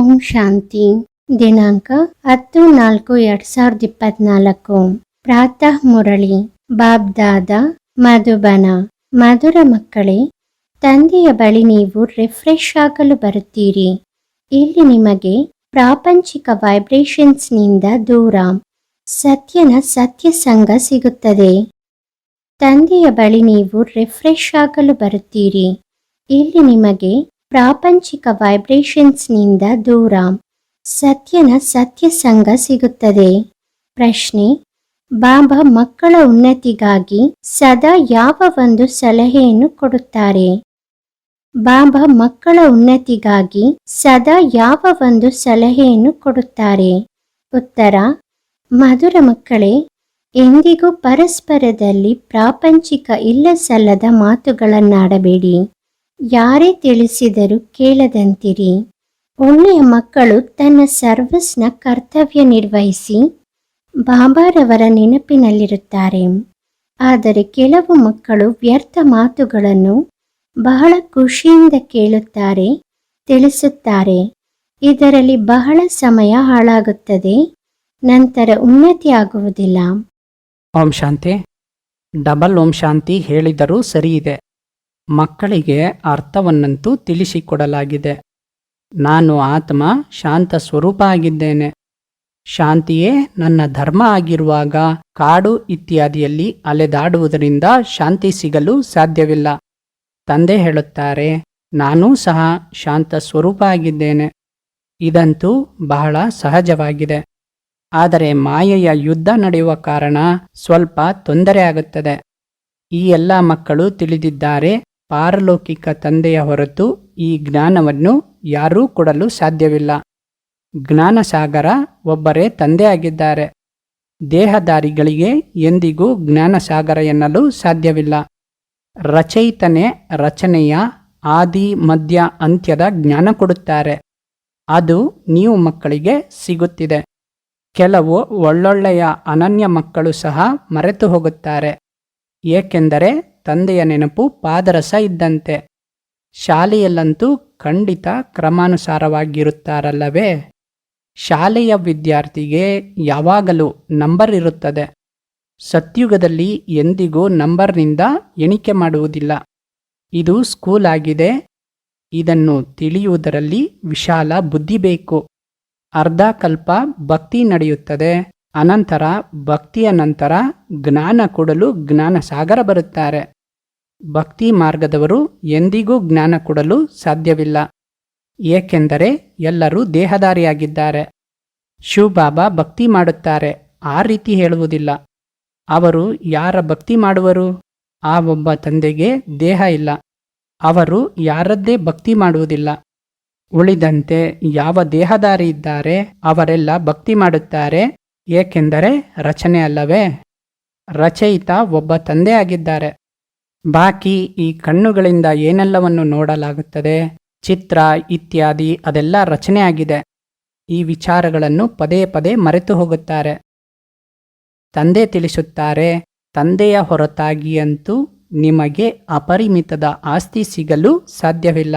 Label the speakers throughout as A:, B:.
A: ಓಂ ಶಾಂತಿ. ದಿನಾಂಕ ಹತ್ತು ನಾಲ್ಕು ಎರಡ್ ಸಾವಿರದ ಇಪ್ಪತ್ನಾಲ್ಕು. ಪ್ರಾತಃ ಮುರಳಿ. ಬಾಬ್ದಾದ ಮಧುಬನ. ಮಧುರ ಮಕ್ಕಳೇ, ತಂದೆಯ ಬಳಿ ನೀವು ರಿಫ್ರೆಶ್ ಆಗಲು ಬರುತ್ತೀರಿ. ಇಲ್ಲಿ ನಿಮಗೆ ಪ್ರಾಪಂಚಿಕ ವೈಬ್ರೇಷನ್ಸ್ನಿಂದ ದೂರ. ಸತ್ಯನ ಸತ್ಯ ಸಂಘ ಸಿಗುತ್ತದೆ. ತಂದೆಯ ಬಳಿ ನೀವು ರಿಫ್ರೆಶ್ ಆಗಲು ಬರುತ್ತೀರಿ. ಇಲ್ಲಿ ನಿಮಗೆ ಪ್ರಾಪಂಚಿಕ ವೈಬ್ರೇಷನ್ಸ್ನಿಂದ ದೂರ ಸತ್ಯನ ಸತ್ಯ ಸಂಘ ಸಿಗುತ್ತದೆ. ಪ್ರಶ್ನೆ, ಬಾಬಾ ಮಕ್ಕಳ ಉನ್ನತಿಗಾಗಿ ಸದಾ ಯಾವ ಒಂದು ಸಲಹೆಯನ್ನು ಕೊಡುತ್ತಾರೆ? ಬಾಬಾ ಮಕ್ಕಳ ಉನ್ನತಿಗಾಗಿ ಸದಾ ಯಾವ ಒಂದು ಸಲಹೆಯನ್ನು ಕೊಡುತ್ತಾರೆ? ಉತ್ತರ, ಮಧುರ ಮಕ್ಕಳೇ, ಎಂದಿಗೂ ಪರಸ್ಪರದಲ್ಲಿ ಪ್ರಾಪಂಚಿಕ ಇಲ್ಲ ಸಲ್ಲದ ಮಾತುಗಳನ್ನಾಡಬೇಡಿ. ಯಾರೇ ತಿಳಿಸಿದರೂ ಕೇಳದಂತಿರಿ. ಒಳ್ಳೆಯ ಮಕ್ಕಳು ತನ್ನ ಸರ್ವಿಸ್ನ ಕರ್ತವ್ಯ ನಿರ್ವಹಿಸಿ ಬಾಬಾರವರ ನೆನಪಿನಲ್ಲಿರುತ್ತಾರೆ. ಆದರೆ ಕೆಲವು ಮಕ್ಕಳು ವ್ಯರ್ಥ ಮಾತುಗಳನ್ನು ಬಹಳ ಖುಷಿಯಿಂದ ಕೇಳುತ್ತಾರೆ, ತಿಳಿಸುತ್ತಾರೆ. ಇದರಲ್ಲಿ ಬಹಳ ಸಮಯ ಹಾಳಾಗುತ್ತದೆ, ನಂತರ ಉನ್ನತಿ ಆಗುವುದಿಲ್ಲ.
B: ಓಂ ಶಾಂತಿ. ಡಬಲ್ ಓಂ ಶಾಂತಿ ಹೇಳಿದರೂ ಸರಿಯಿದೆ. ಮಕ್ಕಳಿಗೆ ಅರ್ಥವನ್ನಂತೂ ತಿಳಿಸಿಕೊಡಲಾಗಿದೆ. ನಾನು ಆತ್ಮ ಶಾಂತ ಸ್ವರೂಪ ಆಗಿದ್ದೇನೆ. ಶಾಂತಿಯೇ ನನ್ನ ಧರ್ಮ ಆಗಿರುವಾಗ ಕಾಡು ಇತ್ಯಾದಿಯಲ್ಲಿ ಅಲೆದಾಡುವುದರಿಂದ ಶಾಂತಿ ಸಿಗಲು ಸಾಧ್ಯವಿಲ್ಲ. ತಂದೆ ಹೇಳುತ್ತಾರೆ, ನಾನೂ ಸಹ ಶಾಂತ ಸ್ವರೂಪ ಆಗಿದ್ದೇನೆ. ಇದಂತೂ ಬಹಳ ಸಹಜವಾಗಿದೆ. ಆದರೆ ಮಾಯೆಯ ಯುದ್ಧ ನಡೆಯುವ ಕಾರಣ ಸ್ವಲ್ಪ ತೊಂದರೆ ಆಗುತ್ತದೆ. ಈ ಎಲ್ಲ ಮಕ್ಕಳು ತಿಳಿದಿದ್ದಾರೆ ಪಾರಲೌಕಿಕ ತಂದೆಯ ಹೊರತು ಈ ಜ್ಞಾನವನ್ನು ಯಾರೂ ಕೊಡಲು ಸಾಧ್ಯವಿಲ್ಲ. ಜ್ಞಾನಸಾಗರ ಒಬ್ಬರೇ ತಂದೆಯಾಗಿದ್ದಾರೆ. ದೇಹದಾರಿಗಳಿಗೆ ಎಂದಿಗೂ ಜ್ಞಾನಸಾಗರ ಎನ್ನಲು ಸಾಧ್ಯವಿಲ್ಲ. ರಚಯಿತನೆ ರಚನೆಯ ಆದಿ ಮಧ್ಯ ಅಂತ್ಯದ ಜ್ಞಾನ ಕೊಡುತ್ತಾರೆ. ಅದು ನೀವು ಮಕ್ಕಳಿಗೆ ಸಿಗುತ್ತಿದೆ. ಕೆಲವು ಒಳ್ಳೊಳ್ಳೆಯ ಅನನ್ಯ ಮಕ್ಕಳು ಸಹ ಮರೆತು ಹೋಗುತ್ತಾರೆ ಏಕೆಂದರೆ ತಂದೆಯ ನೆನಪು ಪಾದರಸ ಇದ್ದಂತೆ. ಶಾಲೆಯಲ್ಲಂತೂ ಖಂಡಿತ ಕ್ರಮಾನುಸಾರವಾಗಿರುತ್ತಾರಲ್ಲವೇ? ಶಾಲೆಯ ವಿದ್ಯಾರ್ಥಿಗೆ ಯಾವಾಗಲೂ ನಂಬರ್ ಇರುತ್ತದೆ. ಸತ್ಯುಗದಲ್ಲಿ ಎಂದಿಗೂ ನಂಬರ್ನಿಂದ ಎಣಿಕೆ ಮಾಡುವುದಿಲ್ಲ. ಇದು ಸ್ಕೂಲ್ ಆಗಿದೆ. ಇದನ್ನು ತಿಳಿಯುವುದರಲ್ಲಿ ವಿಶಾಲ ಬುದ್ಧಿ ಬೇಕು. ಅರ್ಧಕಲ್ಪ ಭಕ್ತಿ ನಡೆಯುತ್ತದೆ. ಅನಂತರ ಭಕ್ತಿಯ ನಂತರ ಜ್ಞಾನ ಕೊಡಲು ಜ್ಞಾನ ಸಾಗರ ಬರುತ್ತಾರೆ. ಭಕ್ತಿ ಮಾರ್ಗದವರು ಎಂದಿಗೂ ಜ್ಞಾನ ಕೊಡಲು ಸಾಧ್ಯವಿಲ್ಲ. ಏಕೆಂದರೆ ಎಲ್ಲರೂ ದೇಹದಾರಿಯಾಗಿದ್ದಾರೆ ಶಿವಬಾಬಾ ಭಕ್ತಿ ಮಾಡುತ್ತಾರೆ, ಆ ರೀತಿ ಹೇಳುವುದಿಲ್ಲ. ಅವರು ಯಾರ ಭಕ್ತಿ ಮಾಡುವರು? ಆ ಒಬ್ಬ ತಂದೆಗೆ ದೇಹ ಇಲ್ಲ. ಅವರು ಯಾರದ್ದೇ ಭಕ್ತಿ ಮಾಡುವುದಿಲ್ಲ. ಉಳಿದಂತೆ ಯಾವ ದೇಹದಾರಿ ಇದ್ದಾರೆ, ಅವರೆಲ್ಲ ಭಕ್ತಿ ಮಾಡುತ್ತಾರೆ ಏಕೆಂದರೆ ರಚನೆ ಅಲ್ಲವೇ? ರಚಯಿತ ಒಬ್ಬ ತಂದೆ ಆಗಿದ್ದಾರೆ. ಬಾಕಿ ಈ ಕಣ್ಣುಗಳಿಂದ ಏನೆಲ್ಲವನ್ನು ನೋಡಲಾಗುತ್ತದೆ? ಚಿತ್ರ, ಇತ್ಯಾದಿ, ಅದೆಲ್ಲ ರಚನೆಯಾಗಿದೆ. ಈ ವಿಚಾರಗಳನ್ನು ಪದೇ ಪದೇ ಮರೆತು ಹೋಗುತ್ತಾರೆ. ತಂದೆ ತಿಳಿಸುತ್ತಾರೆ, ತಂದೆಯ ಹೊರತಾಗಿಯಂತೂ ನಿಮಗೆ ಅಪರಿಮಿತದ ಆಸ್ತಿ ಸಿಗಲು ಸಾಧ್ಯವಿಲ್ಲ.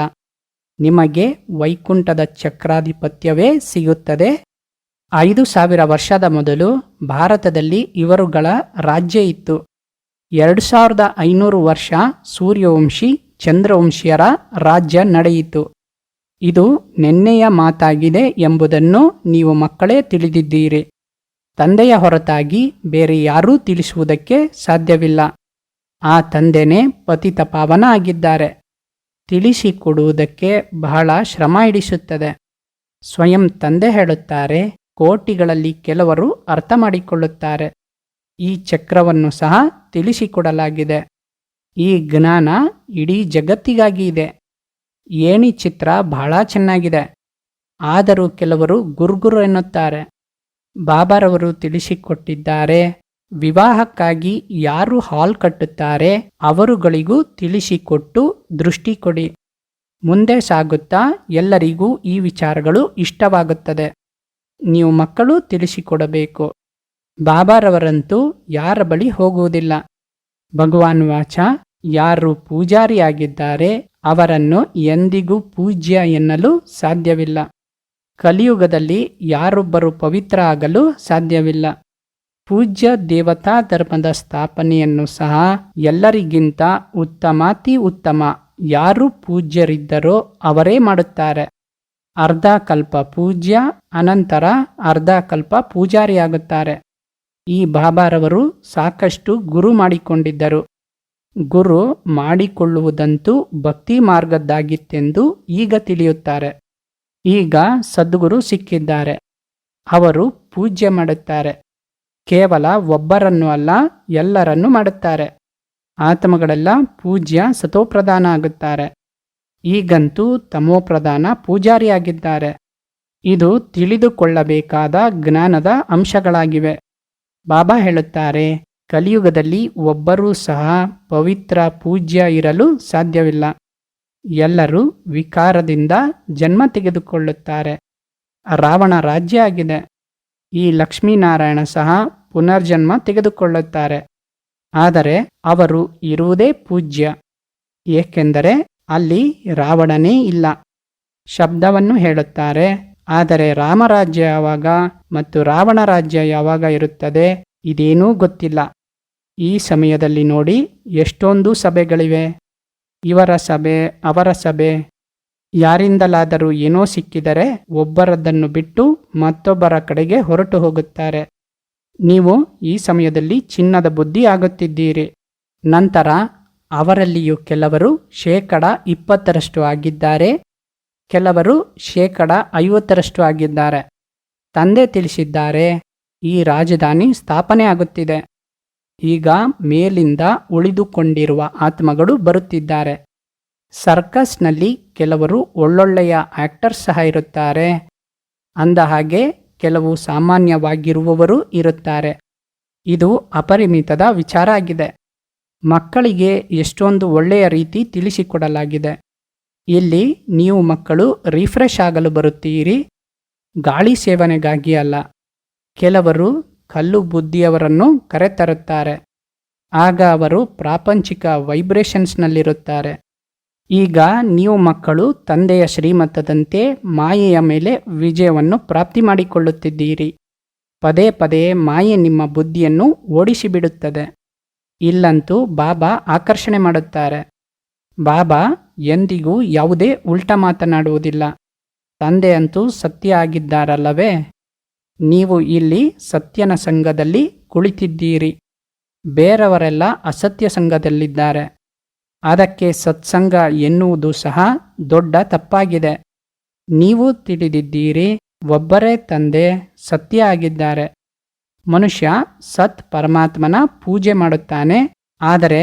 B: ನಿಮಗೆ ವೈಕುಂಠದ ಚಕ್ರಾಧಿಪತ್ಯವೇ ಸಿಗುತ್ತದೆ. ಐದು ಸಾವಿರ ವರ್ಷದ ಮೊದಲು ಭಾರತದಲ್ಲಿ ಇವರುಗಳ ರಾಜ್ಯ ಇತ್ತು. ಎರಡು ಸಾವಿರದ ಐನೂರು ವರ್ಷ ಸೂರ್ಯವಂಶಿ, ಚಂದ್ರವಂಶಿಯರ ರಾಜ್ಯ ನಡೆಯಿತು. ಇದು ನೆನ್ನೆಯ ಮಾತಾಗಿದೆ ಎಂಬುದನ್ನು ನೀವು ಮಕ್ಕಳೇ ತಿಳಿದಿದ್ದೀರಿ. ತಂದೆಯ ಹೊರತಾಗಿ ಬೇರೆ ಯಾರೂ ತಿಳಿಸುವುದಕ್ಕೆ ಸಾಧ್ಯವಿಲ್ಲ. ಆ ತಂದೆನೇ ಪತಿತ ಪಾವನ ಆಗಿದ್ದಾರೆ. ತಿಳಿಸಿಕೊಡುವುದಕ್ಕೆ ಬಹಳ ಶ್ರಮ ಇಡಿಸುತ್ತದೆ. ಸ್ವಯಂ ತಂದೆ ಹೇಳುತ್ತಾರೆ ಕೋಟಿಗಳಲ್ಲಿ ಕೆಲವರು ಅರ್ಥ ಮಾಡಿಕೊಳ್ಳುತ್ತಾರೆ ಈ ಚಕ್ರವನ್ನು ಸಹ ತಿಳಿಸಿಕೊಡಲಾಗಿದೆ. ಈ ಜ್ಞಾನ ಇಡೀ ಜಗತ್ತಿಗಾಗಿ ಇದೆ. ಏಣಿ ಚಿತ್ರ ಬಹಳ ಚೆನ್ನಾಗಿದೆ. ಆದರೂ ಕೆಲವರು ಗುರುಗುರು ಎನ್ನುತ್ತಾರೆ. ಬಾಬಾರವರು ತಿಳಿಸಿಕೊಟ್ಟಿದ್ದಾರೆ, ವಿವಾಹಕ್ಕಾಗಿ ಯಾರು ಹಾಲ್ ಕಟ್ಟುತ್ತಾರೆ ಅವರುಗಳಿಗೂ ತಿಳಿಸಿಕೊಟ್ಟು ದೃಷ್ಟಿ ಕೊಡಿ ಮುಂದೆ ಸಾಗುತ್ತಾ ಎಲ್ಲರಿಗೂ ಈ ವಿಚಾರಗಳು ಇಷ್ಟವಾಗುತ್ತದೆ. ನೀವು ಮಕ್ಕಳು ತಿಳಿಸಿಕೊಡಬೇಕು. ಬಾಬಾರವರಂತೂ ಯಾರ ಬಳಿ ಹೋಗುವುದಿಲ್ಲ. ಭಗವಾನ್ ವಾಚ, ಯಾರು ಪೂಜಾರಿಯಾಗಿದ್ದಾರೆ, ಅವರನ್ನು ಎಂದಿಗೂ ಪೂಜ್ಯ ಎನ್ನಲು ಸಾಧ್ಯವಿಲ್ಲ. ಕಲಿಯುಗದಲ್ಲಿ ಯಾರೊಬ್ಬರು ಪವಿತ್ರ ಆಗಲು ಸಾಧ್ಯವಿಲ್ಲ. ಪೂಜ್ಯ ದೇವತಾ ಧರ್ಮದ ಸ್ಥಾಪನೆಯನ್ನು ಸಹ ಎಲ್ಲರಿಗಿಂತ ಉತ್ತಮಾತಿ ಉತ್ತಮ. ಯಾರು ಪೂಜ್ಯರಿದ್ದರೋ ಅವರೇ ಮಾಡುತ್ತಾರೆ. ಅರ್ಧ ಕಲ್ಪ ಪೂಜ್ಯ, ಅನಂತರ ಅರ್ಧ ಕಲ್ಪ ಪೂಜಾರಿಯಾಗುತ್ತಾರೆ. ಈ ಬಾಬಾರವರು ಸಾಕಷ್ಟು ಗುರು ಮಾಡಿಕೊಂಡಿದ್ದರು. ಗುರು ಮಾಡಿಕೊಳ್ಳುವುದಂತೂ ಭಕ್ತಿ ಮಾರ್ಗದ್ದಾಗಿತ್ತೆಂದು ಈಗ ತಿಳಿಯುತ್ತಾರೆ. ಈಗ ಸದ್ಗುರು ಸಿಕ್ಕಿದ್ದಾರೆ. ಅವರು ಪೂಜ್ಯ ಮಾಡುತ್ತಾರೆ. ಕೇವಲ ಒಬ್ಬರನ್ನು ಅಲ್ಲ, ಎಲ್ಲರನ್ನು ಮಾಡುತ್ತಾರೆ. ಆತ್ಮಗಳೆಲ್ಲ ಪೂಜ್ಯ ಸತೋಪ್ರಧಾನ ಆಗುತ್ತಾರೆ. ಈಗಂತೂ ತಮೋಪ್ರಧಾನ ಪೂಜಾರಿಯಾಗಿದ್ದಾರೆ. ಇದು ತಿಳಿದುಕೊಳ್ಳಬೇಕಾದ ಜ್ಞಾನದ ಅಂಶಗಳಾಗಿವೆ. ಬಾಬಾ ಹೇಳುತ್ತಾರೆ, ಕಲಿಯುಗದಲ್ಲಿ ಒಬ್ಬರೂ ಸಹ ಪವಿತ್ರ ಪೂಜ್ಯ ಇರಲು ಸಾಧ್ಯವಿಲ್ಲ. ಎಲ್ಲರೂ ವಿಕಾರದಿಂದ ಜನ್ಮ ತೆಗೆದುಕೊಳ್ಳುತ್ತಾರೆ. ರಾವಣ ರಾಜ್ಯ ಆಗಿದೆ. ಈ ಲಕ್ಷ್ಮೀನಾರಾಯಣ ಸಹ ಪುನರ್ಜನ್ಮ ತೆಗೆದುಕೊಳ್ಳುತ್ತಾರೆ. ಆದರೆ ಅವರು ಇರುವುದೇ ಪೂಜ್ಯ. ಏಕೆಂದರೆ ಅಲ್ಲಿ ರಾವಣನೇ ಇಲ್ಲ. ಶಬ್ದವನ್ನು ಹೇಳುತ್ತಾರೆ. ಆದರೆ ರಾಮರಾಜ್ಯ ಯಾವಾಗ ಮತ್ತು ರಾವಣ ರಾಜ್ಯ ಯಾವಾಗ ಇರುತ್ತದೆ ಇದೇನೂ ಗೊತ್ತಿಲ್ಲ. ಈ ಸಮಯದಲ್ಲಿ ನೋಡಿ ಎಷ್ಟೊಂದು ಸಭೆಗಳಿವೆ. ಇವರ ಸಭೆ, ಅವರ ಸಭೆ. ಯಾರಿಂದಲಾದರೂ ಏನೋ ಸಿಕ್ಕಿದರೆ ಒಬ್ಬರದ್ದನ್ನು ಬಿಟ್ಟು ಮತ್ತೊಬ್ಬರ ಕಡೆಗೆ ಹೊರಟು ಹೋಗುತ್ತಾರೆ. ನೀವು ಈ ಸಮಯದಲ್ಲಿ ಚಿನ್ನದ ಬುದ್ಧಿ ಆಗುತ್ತಿದ್ದೀರಿ. ನಂತರ ಅವರಲ್ಲಿಯೂ ಕೆಲವರು ಶೇಕಡ ಇಪ್ಪತ್ತರಷ್ಟು ಆಗಿದ್ದಾರೆ, ಕೆಲವರು ಶೇಕಡ ಐವತ್ತರಷ್ಟು ಆಗಿದ್ದಾರೆ. ತಂದೆ ತಿಳಿಸಿದ್ದಾರೆ, ಈ ರಾಜಧಾನಿ ಸ್ಥಾಪನೆ ಆಗುತ್ತಿದೆ. ಈಗ ಮೇಲಿಂದ ಉಳಿದುಕೊಂಡಿರುವ ಆತ್ಮಗಳು ಬರುತ್ತಿದ್ದಾರೆ. ಸರ್ಕಸ್ನಲ್ಲಿ ಕೆಲವರು ಒಳ್ಳೊಳ್ಳೆಯ ಆ್ಯಕ್ಟರ್ಸ್ ಸಹ ಇರುತ್ತಾರೆ. ಅಂದ ಹಾಗೆ ಕೆಲವು ಸಾಮಾನ್ಯವಾಗಿರುವವರು ಇರುತ್ತಾರೆ. ಇದು ಅಪರಿಮಿತದ ವಿಚಾರ ಆಗಿದೆ. ಮಕ್ಕಳಿಗೆ ಎಷ್ಟೊಂದು ಒಳ್ಳೆಯ ರೀತಿ ತಿಳಿಸಿಕೊಡಲಾಗಿದೆ. ಇಲ್ಲಿ ನೀವು ಮಕ್ಕಳು ರಿಫ್ರೆಶ್ ಆಗಲು ಬರುತ್ತೀರಿ? ಗಾಳಿ ಸೇವನೆಗಾಗಿ ಅಲ್ಲ. ಕೆಲವರು ಕಲ್ಲು ಬುದ್ಧಿಯವರನ್ನು ಕರೆತರುತ್ತಾರೆ. ಆಗ ಅವರು ಪ್ರಾಪಂಚಿಕ ವೈಬ್ರೇಷನ್ಸ್ನಲ್ಲಿರುತ್ತಾರೆ. ಈಗ ನೀವು ಮಕ್ಕಳು ತಂದೆಯ ಶ್ರೀಮತದಂತೆ ಮಾಯೆಯ ಮೇಲೆ ವಿಜಯವನ್ನು ಪ್ರಾಪ್ತಿ ಮಾಡಿಕೊಳ್ಳುತ್ತಿದ್ದೀರಿ. ಪದೇ ಪದೇ ಮಾಯೆ ನಿಮ್ಮ ಬುದ್ಧಿಯನ್ನು ಓಡಿಸಿಬಿಡುತ್ತದೆ. ಇಲ್ಲಂತೂ ಬಾಬಾ ಆಕರ್ಷಣೆ ಮಾಡುತ್ತಾರೆ. ಬಾಬಾ ಎಂದಿಗೂ ಯಾವುದೇ ಉಲ್ಟ ಮಾತನಾಡುವುದಿಲ್ಲ. ತಂದೆ ಅಂತೂ ಸತ್ಯ ಆಗಿದ್ದಾರಲ್ಲವೇ? ನೀವು ಇಲ್ಲಿ ಸತ್ಯನ ಸಂಘದಲ್ಲಿ ಕುಳಿತಿದ್ದೀರಿ. ಬೇರೆಯವರೆಲ್ಲ ಅಸತ್ಯ ಸಂಘದಲ್ಲಿದ್ದಾರೆ. ಅದಕ್ಕೆ ಸತ್ಸಂಗ ಎನ್ನುವುದು ಸಹ ದೊಡ್ಡ ತಪ್ಪಾಗಿದೆ. ನೀವು ತಿಳಿದಿದ್ದೀರಿ, ಒಬ್ಬರೇ ತಂದೆ ಸತ್ಯ ಆಗಿದ್ದಾರೆ. ಮನುಷ್ಯ ಸತ್ ಪರಮಾತ್ಮನ ಪೂಜೆ ಮಾಡುತ್ತಾನೆ, ಆದರೆ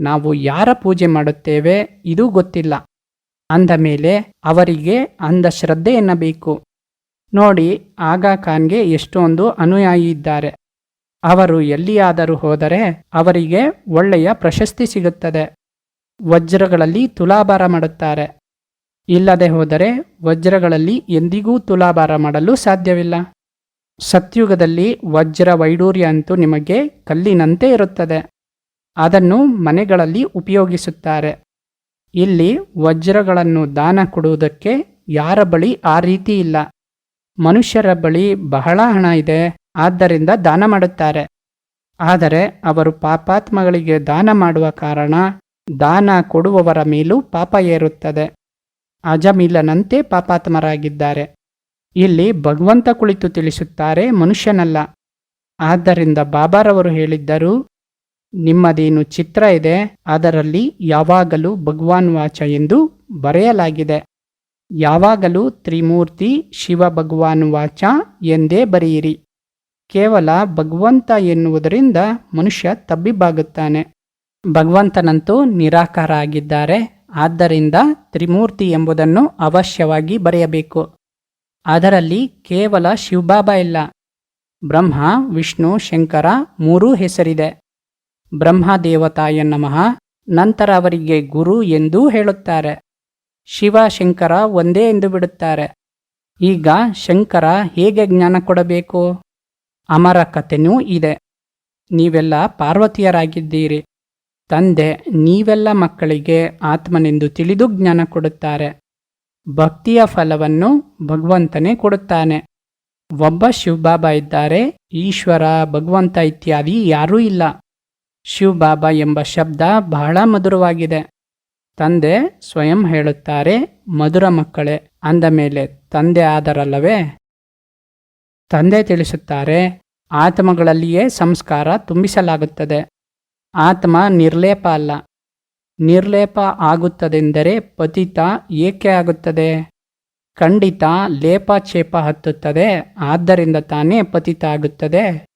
B: ನಾವು ಯಾರ ಪೂಜೆ ಮಾಡುತ್ತೇವೆ ಇದು ಗೊತ್ತಿಲ್ಲ. ಅಂದ ಮೇಲೆ ಅವರಿಗೆ ಅಂದ ಶ್ರದ್ಧೆ ಎನ್ನಬೇಕು. ನೋಡಿ, ಆಗಾ ಖಾನ್ಗೆ ಎಷ್ಟೊಂದು ಅನುಯಾಯಿ ಇದ್ದಾರೆ. ಅವರು ಎಲ್ಲಿಯಾದರೂ ಹೋದರೆ ಅವರಿಗೆ ಒಳ್ಳೆಯ ಪ್ರಶಸ್ತಿ ಸಿಗುತ್ತದೆ. ವಜ್ರಗಳಲ್ಲಿ ತುಲಾಭಾರ ಮಾಡುತ್ತಾರೆ. ಇಲ್ಲದೆ ಹೋದರೆ ವಜ್ರಗಳಲ್ಲಿ ಎಂದಿಗೂ ತುಲಾಭಾರ ಮಾಡಲು ಸಾಧ್ಯವಿಲ್ಲ. ಸತ್ಯುಗದಲ್ಲಿ ವಜ್ರ ವೈಡೂರ್ಯ ಅಂತೂ ನಿಮಗೆ ಕಲ್ಲಿನಂತೆ ಇರುತ್ತದೆ. ಅದನ್ನು ಮನೆಗಳಲ್ಲಿ ಉಪಯೋಗಿಸುತ್ತಾರೆ. ಇಲ್ಲಿ ವಜ್ರಗಳನ್ನು ದಾನ ಕೊಡುವುದಕ್ಕೆ ಯಾರ ಬಳಿ ಆ ರೀತಿ ಇಲ್ಲ. ಮನುಷ್ಯರ ಬಳಿ ಬಹಳ ಹಣ ಇದೆ, ಆದ್ದರಿಂದ ದಾನ ಮಾಡುತ್ತಾರೆ. ಆದರೆ ಅವರು ಪಾಪಾತ್ಮಗಳಿಗೆ ದಾನ ಮಾಡುವ ಕಾರಣ ದಾನ ಕೊಡುವವರ ಮೇಲೂ ಪಾಪ ಏರುತ್ತದೆ. ಅಜಮಿಲನಂತೆ ಪಾಪಾತ್ಮರಾಗಿದ್ದಾರೆ. ಇಲ್ಲಿ ಭಗವಂತ ಕುಳಿತು ತಿಳಿಸುತ್ತಾರೆ, ಮನುಷ್ಯನಲ್ಲ. ಆದ್ದರಿಂದ ಬಾಬಾರವರು ಹೇಳಿದ್ದರು, ನಿಮ್ಮದೇನು ಚಿತ್ರ ಇದೆ, ಅದರಲ್ಲಿ ಯಾವಾಗಲೂ ಭಗವಾನ್ ವಾಚ ಎಂದು ಬರೆಯಲಾಗಿದೆ. ಯಾವಾಗಲೂ ತ್ರಿಮೂರ್ತಿ ಶಿವ ಭಗವಾನ್ ವಾಚ ಎಂದೇ ಬರೆಯಿರಿ. ಕೇವಲ ಭಗವಂತ ಎನ್ನುವುದರಿಂದ ಮನುಷ್ಯ ತಬ್ಬಿಬ್ಬಾಗುತ್ತಾನೆ ಭಗವಂತನಂತೂ ನಿರಾಕಾರ ಆಗಿದ್ದಾರೆ ಆದ್ದರಿಂದ ತ್ರಿಮೂರ್ತಿ ಎಂಬುದನ್ನು ಅವಶ್ಯವಾಗಿ ಬರೆಯಬೇಕು. ಅದರಲ್ಲಿ ಕೇವಲ ಶಿವಬಾಬಾ ಇಲ್ಲ. ಬ್ರಹ್ಮ, ವಿಷ್ಣು, ಶಂಕರ ಮೂರೂ ಹೆಸರಿದೆ. ಬ್ರಹ್ಮ ದೇವತಾಯ ನಮಃ, ನಂತರ ಅವರಿಗೆ ಗುರು ಎಂದೂ ಹೇಳುತ್ತಾರೆ. ಶಿವ, ಶಂಕರ ಒಂದೇ ಎಂದು ಬಿಡುತ್ತಾರೆ. ಈಗ ಶಂಕರ ಹೇಗೆ ಜ್ಞಾನ ಕೊಡಬೇಕು? ಅಮರ ಕಥೆನೂ ಇದೆ. ನೀವೆಲ್ಲ ಪಾರ್ವತಿಯರಾಗಿದ್ದೀರಿ. ತಂದೆ, ನೀವೆಲ್ಲ ಮಕ್ಕಳಿಗೆ ಆತ್ಮನೆಂದು ತಿಳಿದು ಜ್ಞಾನ ಕೊಡುತ್ತಾರೆ. ಭಕ್ತಿಯ ಫಲವನ್ನು ಭಗವಂತನೇ ಕೊಡುತ್ತಾನೆ. ಒಬ್ಬ ಶಿವಬಾಬಾ ಇದ್ದಾರೆ. ಈಶ್ವರ, ಭಗವಂತ ಇತ್ಯಾದಿ ಯಾರೂ ಇಲ್ಲ. ಶಿವಬಾಬಾ ಎಂಬ ಶಬ್ದ ಬಹಳ ಮಧುರವಾಗಿದೆ. ತಂದೆ ಸ್ವಯಂ ಹೇಳುತ್ತಾರೆ, ಮಧುರ ಮಕ್ಕಳೇ, ಅಂದ ಮೇಲೆ ತಂದೆ ಆದರಲ್ಲವೇ? ತಂದೆ ತಿಳಿಸುತ್ತಾರೆ, ಆತ್ಮಗಳಲ್ಲಿಯೇ ಸಂಸ್ಕಾರ ತುಂಬಿಸಲಾಗುತ್ತದೆ. ಆತ್ಮ ನಿರ್ಲೇಪ ಅಲ್ಲ. ನಿರ್ಲೇಪ ಆಗುತ್ತದೆಂದರೆ ಪತಿತ ಏಕೆ ಆಗುತ್ತದೆ? ಖಂಡಿತ ಲೇಪಾಕ್ಷೇಪ ಹತ್ತುತ್ತದೆ, ಆದ್ದರಿಂದ ತಾನೇ ಪತಿತ ಆಗುತ್ತದೆ,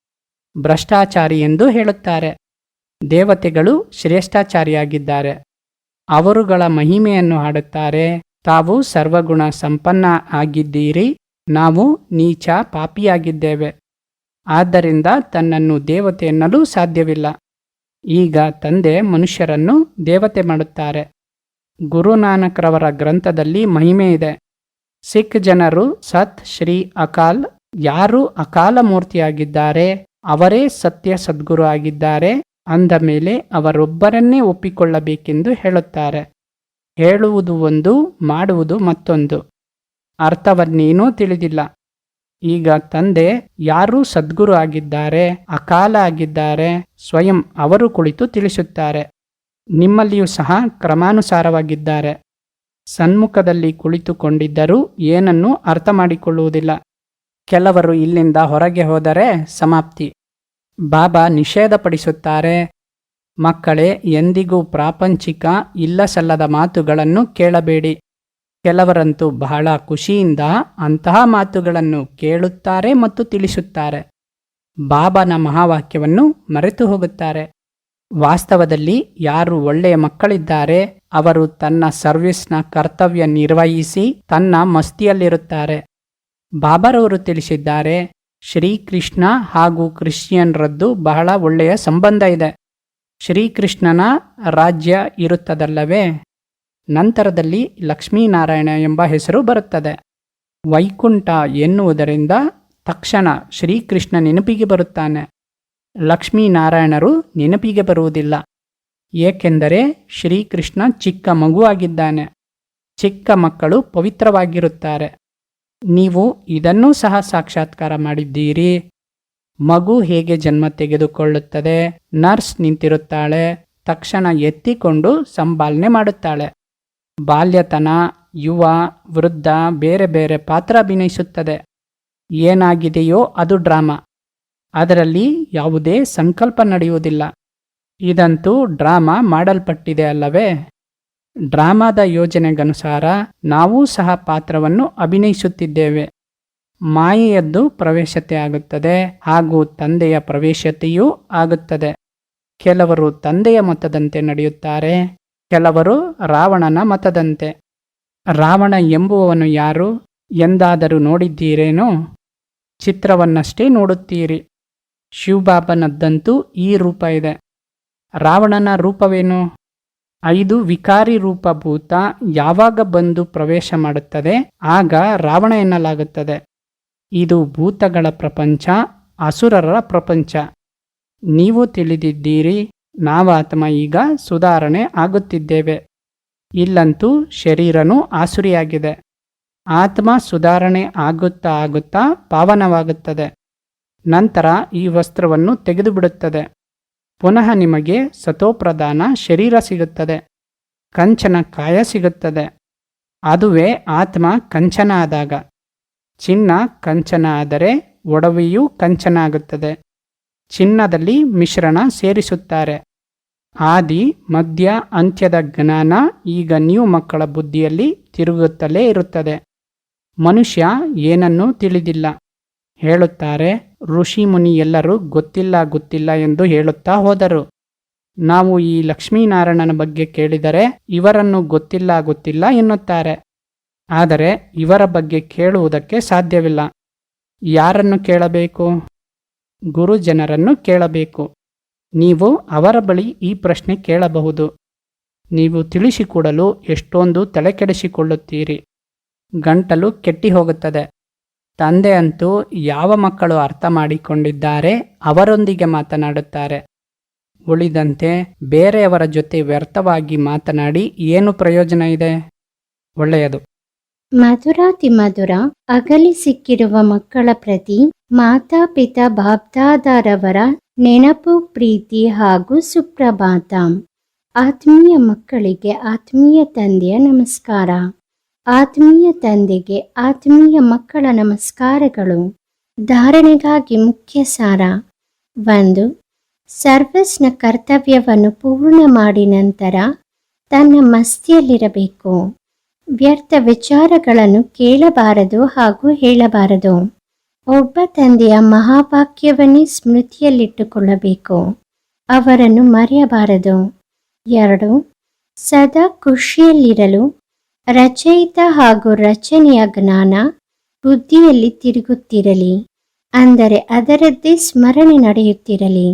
B: ಭ್ರಷ್ಟಾಚಾರಿ ಎಂದು ಹೇಳುತ್ತಾರೆ. ದೇವತೆಗಳು ಶ್ರೇಷ್ಠಾಚಾರಿಯಾಗಿದ್ದಾರೆ. ಅವರುಗಳ ಮಹಿಮೆಯನ್ನು ಹಾಡುತ್ತಾರೆ. ತಾವು ಸರ್ವಗುಣ ಸಂಪನ್ನ ಆಗಿದ್ದೀರಿ, ನಾವು ನೀಚ ಪಾಪಿಯಾಗಿದ್ದೇವೆ. ಆದ್ದರಿಂದ ತನ್ನನ್ನು ದೇವತೆ ಎನ್ನಲು ಸಾಧ್ಯವಿಲ್ಲ. ಈಗ ತಂದೆ ಮನುಷ್ಯರನ್ನು ದೇವತೆ ಮಾಡುತ್ತಾರೆ. ಗುರುನಾನಕ್ರವರ ಗ್ರಂಥದಲ್ಲಿ ಮಹಿಮೆ ಇದೆ. ಸಿಖ್ ಜನರು ಸತ್, ಶ್ರೀ, ಅಕಾಲ್, ಯಾರು ಅಕಾಲ ಮೂರ್ತಿಯಾಗಿದ್ದಾರೆ ಅವರೇ ಸತ್ಯ ಸದ್ಗುರು ಆಗಿದ್ದಾರೆ, ಅಂದ ಮೇಲೆ ಅವರೊಬ್ಬರನ್ನೇ ಒಪ್ಪಿಕೊಳ್ಳಬೇಕೆಂದು ಹೇಳುತ್ತಾರೆ. ಹೇಳುವುದು ಒಂದು, ಮಾಡುವುದು ಮತ್ತೊಂದು. ಅರ್ಥವನ್ನೇನೂ ತಿಳಿದಿಲ್ಲ. ಈಗ ತಂದೆ, ಯಾರು ಸದ್ಗುರು ಆಗಿದ್ದಾರೆ, ಅಕಾಲ ಆಗಿದ್ದಾರೆ, ಸ್ವಯಂ ಅವರು ಕುಳಿತು ತಿಳಿಸುತ್ತಾರೆ. ನಿಮ್ಮಲ್ಲಿಯೂ ಸಹ ಕ್ರಮಾನುಸಾರವಾಗಿದ್ದಾರೆ. ಸನ್ಮುಖದಲ್ಲಿ ಕುಳಿತುಕೊಂಡಿದ್ದರೂ ಏನನ್ನೂ ಅರ್ಥ ಮಾಡಿಕೊಳ್ಳುವುದಿಲ್ಲ ಕೆಲವರು ಇಲ್ಲಿಂದ ಹೊರಗೆ ಹೋದರೆ ಸಮಾಪ್ತಿ. ಬಾಬಾ ನಿಷೇಧಪಡಿಸುತ್ತಾರೆ. ಮಕ್ಕಳೇ, ಎಂದಿಗೂ ಪ್ರಾಪಂಚಿಕ, ಇಲ್ಲಸಲ್ಲದ ಮಾತುಗಳನ್ನು ಕೇಳಬೇಡಿ. ಕೆಲವರಂತೂ ಬಹಳ ಖುಷಿಯಿಂದ ಅಂತಹ ಮಾತುಗಳನ್ನು ಕೇಳುತ್ತಾರೆ ಮತ್ತು ತಿಳಿಸುತ್ತಾರೆ. ಬಾಬನ ಮಹಾವಾಕ್ಯವನ್ನು ಮರೆತು ಹೋಗುತ್ತಾರೆ. ವಾಸ್ತವದಲ್ಲಿ ಯಾರು ಒಳ್ಳೆಯ ಮಕ್ಕಳಿದ್ದಾರೆ, ಅವರು ತನ್ನ ಸರ್ವಿಸ್ನ ಕರ್ತವ್ಯ ನಿರ್ವಹಿಸಿ ತನ್ನ ಮಸ್ತಿಯಲ್ಲಿರುತ್ತಾರೆ. ಬಾಬರವರು ತಿಳಿಸಿದ್ದಾರೆ, ಶ್ರೀಕೃಷ್ಣ ಹಾಗೂ ಕ್ರಿಶ್ಚಿಯನ್ರದ್ದು ಬಹಳ ಒಳ್ಳೆಯ ಸಂಬಂಧ ಇದೆ. ಶ್ರೀಕೃಷ್ಣನ ರಾಜ್ಯ ಇರುತ್ತದಲ್ಲವೇ? ನಂತರದಲ್ಲಿ ಲಕ್ಷ್ಮೀನಾರಾಯಣ ಎಂಬ ಹೆಸರು ಬರುತ್ತದೆ. ವೈಕುಂಠ ಎನ್ನುವುದರಿಂದ ತಕ್ಷಣ ಶ್ರೀಕೃಷ್ಣ ನೆನಪಿಗೆ ಬರುತ್ತಾನೆ. ಲಕ್ಷ್ಮೀನಾರಾಯಣರು ನೆನಪಿಗೆ ಬರುವುದಿಲ್ಲ. ಏಕೆಂದರೆ ಶ್ರೀಕೃಷ್ಣ ಚಿಕ್ಕ ಮಗುವಾಗಿದ್ದಾನೆ. ಚಿಕ್ಕ ಮಕ್ಕಳು ಪವಿತ್ರವಾಗಿರುತ್ತಾರೆ. ನೀವು ಇದನ್ನೂ ಸಹ ಸಾಕ್ಷಾತ್ಕಾರ ಮಾಡಿದ್ದೀರಿ. ಮಗು ಹೇಗೆ ಜನ್ಮ ತೆಗೆದುಕೊಳ್ಳುತ್ತದೆ? ನರ್ಸ್ ನಿಂತಿರುತ್ತಾಳೆ. ತಕ್ಷಣ ಎತ್ತಿಕೊಂಡು ಸಂಪಾಲನೆ ಮಾಡುತ್ತಾಳೆ. ಬಾಲ್ಯತನ, ಯುವ, ವೃದ್ಧ ಬೇರೆ ಬೇರೆ ಪಾತ್ರ ಅಭಿನಯಿಸುತ್ತದೆ ಏನಾಗಿದೆಯೋ ಅದು ಡ್ರಾಮಾ. ಅದರಲ್ಲಿ ಯಾವುದೇ ಸಂಕಲ್ಪ ನಡೆಯುವುದಿಲ್ಲ. ಇದಂತೂ ಡ್ರಾಮಾ ಮಾಡಲ್ಪಟ್ಟಿದೆ ಅಲ್ಲವೇ? ಡ್ರಾಮಾದ ಯೋಜನೆಗನುಸಾರ ನಾವೂ ಸಹ ಪಾತ್ರವನ್ನು ಅಭಿನಯಿಸುತ್ತಿದ್ದೇವೆ. ಮಾಯೆಯದ್ದು ಪ್ರವೇಶತೆ ಆಗುತ್ತದೆ, ಹಾಗೂ ತಂದೆಯ ಪ್ರವೇಶತೆಯೂ ಆಗುತ್ತದೆ. ಕೆಲವರು ತಂದೆಯ ಮತದಂತೆ ನಡೆಯುತ್ತಾರೆ ಕೆಲವರು ರಾವಣನ ಮತದಂತೆ. ರಾವಣ ಎಂಬುವವನು ಯಾರು? ಎಂದಾದರೂ ನೋಡಿದ್ದೀರೇನೋ? ಚಿತ್ರವನ್ನಷ್ಟೇ ನೋಡುತ್ತೀರಿ. ಶಿವಬಾಬನದ್ದಂತೂ ಈ ರೂಪ ಇದೆ. ರಾವಣನ ರೂಪವೇನು? ಐದು ವಿಕಾರಿ ರೂಪ ಭೂತ ಯಾವಾಗ ಬಂದು ಪ್ರವೇಶ ಮಾಡುತ್ತದೆ? ಆಗ ರಾವಣ ಎನ್ನಲಾಗುತ್ತದೆ. ಇದು ಭೂತಗಳ ಪ್ರಪಂಚ, ಅಸುರರ ಪ್ರಪಂಚ. ನೀವು ತಿಳಿದಿದ್ದೀರಿ ನಾವಾತ್ಮ ಈಗ ಸುಧಾರಣೆ ಆಗುತ್ತಿದ್ದೇವೆ. ಇಲ್ಲಂತೂ ಶರೀರನೂ ಆಸುರಿಯಾಗಿದೆ. ಆತ್ಮ ಸುಧಾರಣೆ ಆಗುತ್ತಾ ಆಗುತ್ತಾ ಪಾವನವಾಗುತ್ತದೆ. ನಂತರ ಈ ವಸ್ತ್ರವನ್ನು ತೆಗೆದುಬಿಡುತ್ತದೆ. ಪುನಃ ನಿಮಗೆ ಸತೋಪ್ರಧಾನ ಶರೀರ ಸಿಗುತ್ತದೆ. ಕಂಚನ ಕಾಯ ಸಿಗುತ್ತದೆ. ಅದುವೇ ಆತ್ಮ ಕಂಚನ ಆದಾಗ ಚಿನ್ನ ಕಂಚನ ಆದರೆ ಒಡವೆಯೂ ಕಂಚನ ಆಗುತ್ತದೆ ಚಿನ್ನದಲ್ಲಿ ಮಿಶ್ರಣ ಸೇರಿಸುತ್ತಾರೆ. ಆದಿ, ಮಧ್ಯ, ಅಂತ್ಯದ ಜ್ಞಾನ ಈಗ ನೀವು ಮಕ್ಕಳ ಬುದ್ಧಿಯಲ್ಲಿ ತಿರುಗುತ್ತಲೇ ಇರುತ್ತದೆ. ಮನುಷ್ಯ ಏನನ್ನೂ ತಿಳಿದಿಲ್ಲ. ಹೇಳುತ್ತಾರೆ, ಋಷಿ ಮುನಿ ಎಲ್ಲರೂ ಗೊತ್ತಿಲ್ಲ ಗೊತ್ತಿಲ್ಲ ಎಂದು ಹೇಳುತ್ತಾ ಹೋದರು. ನಾವು ಈ ಲಕ್ಷ್ಮೀನಾರಾಯಣನ ಬಗ್ಗೆ ಕೇಳಿದರೆ ಇವರನ್ನು ಗೊತ್ತಿಲ್ಲ ಗೊತ್ತಿಲ್ಲ ಎನ್ನುತ್ತಾರೆ. ಆದರೆ ಇವರ ಬಗ್ಗೆ ಕೇಳುವುದಕ್ಕೆ ಸಾಧ್ಯವಿಲ್ಲ. ಯಾರನ್ನು ಕೇಳಬೇಕು? ಗುರುಜನರನ್ನು ಕೇಳಬೇಕು. ನೀವು ಅವರ ಬಳಿ ಈ ಪ್ರಶ್ನೆ ಕೇಳಬಹುದು. ನೀವು ತಿಳಿಸಿಕೊಡಲು ಎಷ್ಟೊಂದು ತಲೆಕೆಡಿಸಿಕೊಳ್ಳುತ್ತೀರಿ. ಗಂಟಲು ಕೆಟ್ಟಿ ಹೋಗುತ್ತದೆ ತಂದೆ ಅಂತೂ ಯಾವ ಮಕ್ಕಳು ಅರ್ಥ ಮಾಡಿಕೊಂಡಿದ್ದಾರೆ ಅವರೊಂದಿಗೆ ಮಾತನಾಡುತ್ತಾರೆ. ಉಳಿದಂತೆ ಬೇರೆಯವರ ಜೊತೆ ವ್ಯರ್ಥವಾಗಿ ಮಾತನಾಡಿ ಏನು ಪ್ರಯೋಜನ ಇದೆ? ಒಳ್ಳೆಯದು.
A: ಮಧುರಾತಿ ಮಧುರ, ಅಗಲಿ ಸಿಕ್ಕಿರುವ ಮಕ್ಕಳ ಪ್ರತಿ ಮಾತಾಪಿತಾ ಬಾಬ್ದಾದಾರವರ ನೆನಪು, ಪ್ರೀತಿ ಹಾಗೂ ಸುಪ್ರಭಾತ. ಆತ್ಮೀಯ ಮಕ್ಕಳಿಗೆ ಆತ್ಮೀಯ ತಂದೆಯ ನಮಸ್ಕಾರ. ಆತ್ಮೀಯ ತಂದೆಗೆ ಆತ್ಮೀಯ ಮಕ್ಕಳ ನಮಸ್ಕಾರಗಳು. ಧಾರಣೆಗಾಗಿ ಮುಖ್ಯ ಸಾರ. ಒಂದು, ಸರ್ವಸ್ನ ಕರ್ತವ್ಯವನ್ನು ಪೂರ್ಣ ಮಾಡಿ ನಂತರ ತನ್ನ ಮಸ್ತಿಯಲ್ಲಿರಬೇಕು. ವ್ಯರ್ಥ ವಿಚಾರಗಳನ್ನು ಕೇಳಬಾರದು ಹಾಗೂ ಹೇಳಬಾರದು. ಒಬ್ಬ ತಂದೆಯ ಮಹಾವಾಕ್ಯವನ್ನೇ ಸ್ಮೃತಿಯಲ್ಲಿಟ್ಟುಕೊಳ್ಳಬೇಕು. ಅವರನ್ನು ಮರೆಯಬಾರದು. ಎರಡು, ಸದಾ ಖುಷಿಯಲ್ಲಿರಲು ರಚಯಿತ ಹಾಗೂ ರಚನೆಯ ಜ್ಞಾನ ಬುದ್ಧಿಯಲ್ಲಿ ತಿರುಗುತ್ತಿರಲಿ. ಅಂದರೆ ಅದರದ್ದೇ ಸ್ಮರಣೆ ನಡೆಯುತ್ತಿರಲಿ.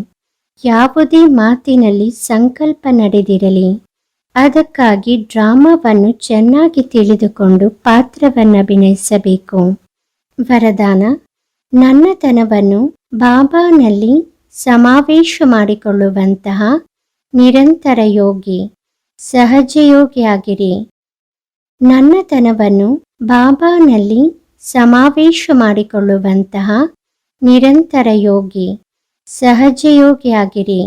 A: ಯಾವುದೇ ಮಾತಿನಲ್ಲಿ ಸಂಕಲ್ಪ ನಡೆದಿರಲಿ. ಅದಕ್ಕಾಗಿ ಡ್ರಾಮಾವನ್ನು ಚೆನ್ನಾಗಿ ತಿಳಿದುಕೊಂಡು ಪಾತ್ರವನ್ನು ಅಭಿನಯಿಸಬೇಕು ವರದಾನ ನನ್ನತನವನ್ನು ಬಾಬಾನಲ್ಲಿ ಸಮಾವೇಶ ಮಾಡಿಕೊಳ್ಳುವಂತಹ ನಿರಂತರ ಯೋಗಿ, ಸಹಜಯೋಗಿಯಾಗಿರಿ. ನನ್ನತನವನ್ನು ಬಾಬಾನಲ್ಲಿ ಸಮಾವೇಶ ಮಾಡಿಕೊಳ್ಳುವಂತಹ ನಿರಂತರ ಯೋಗಿ, ಸಹಜಯೋಗಿಯಾಗಿರಿ.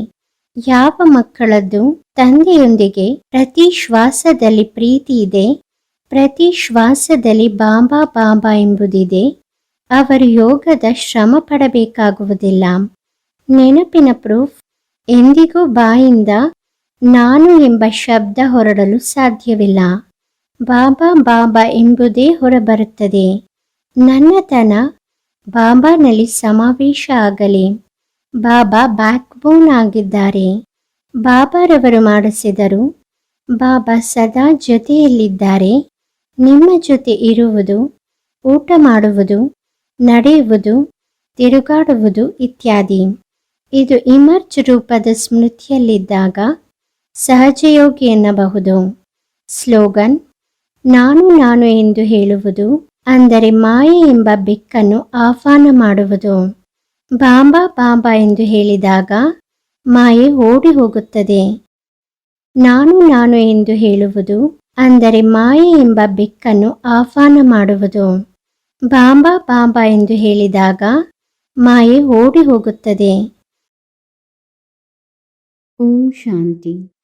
A: ಯಾವ ಮಕ್ಕಳದ್ದು ತಂದೆಯೊಂದಿಗೆ ಪ್ರತಿ ಶ್ವಾಸದಲ್ಲಿ ಪ್ರೀತಿ ಇದೆ, ಪ್ರತಿ ಶ್ವಾಸದಲ್ಲಿ ಬಾಬಾ ಬಾಬಾ ಎಂಬುದಿದೆ. ಅವರು ಯೋಗದ ಶ್ರಮ ಪಡಬೇಕಾಗುವುದಿಲ್ಲ. ನೆನಪಿನ ಪ್ರೂಫ್ ಎಂದಿಗೂ ಬಾಯಿಂದ ನಾನು ಎಂಬ ಶಬ್ದ ಹೊರಡಲು ಸಾಧ್ಯವಿಲ್ಲ. ಬಾಬಾ ಬಾಬಾ ಎಂಬುದೇ ಹೊರಬರುತ್ತದೆ. ನನ್ನತನ ಬಾಬಾನಲ್ಲಿ ಸಮಾವೇಶ ಆಗಲಿ. ಬಾಬಾ ಬ್ಯಾಕ್ ಬೋನ್ ಆಗಿದ್ದಾರೆ. ಬಾಬಾರವರು ಮಾಡಿಸಿದರು. ಬಾಬಾ ಸದಾ ಜೊತೆಯಲ್ಲಿದ್ದಾರೆ. ನಿಮ್ಮ ಜೊತೆ ಇರುವುದು, ಊಟ ಮಾಡುವುದು ನಡೆಯುವುದು, ತಿರುಗಾಡುವುದು ಇತ್ಯಾದಿ. ಇದು ಇಮರ್ಜ್ ರೂಪದ ಸ್ಮೃತಿಯಲ್ಲಿದ್ದಾಗ ಸಹಜಯೋಗಿ ಎನ್ನಬಹುದು. ಸ್ಲೋಗನ್, ನಾನು ನಾನು ಎಂದು ಹೇಳುವುದು ಅಂದರೆ ಮಾಯೆ ಎಂಬ ಬೆಕ್ಕನ್ನು ಆಹ್ವಾನ ಮಾಡುವುದು. ಬಾಂಬಾ ಬಾಂಬಾ ಎಂದು ಹೇಳಿದಾಗ ಮಾಯೆ ಓಡಿ ಹೋಗುತ್ತದೆ. ನಾನು ನಾನು ಎಂದು ಹೇಳುವುದು ಅಂದರೆ ಮಾಯೆ ಎಂಬ ಬೆಕ್ಕನ್ನು ಆಹ್ವಾನ ಮಾಡುವುದು. ಬಾಬಾ ಬಾಂಬಾ ಎಂದು ಹೇಳಿದಾಗ ಮಾಯೆ ಓಡಿ ಹೋಗುತ್ತದೆ. ಓಂ ಶಾಂತಿ.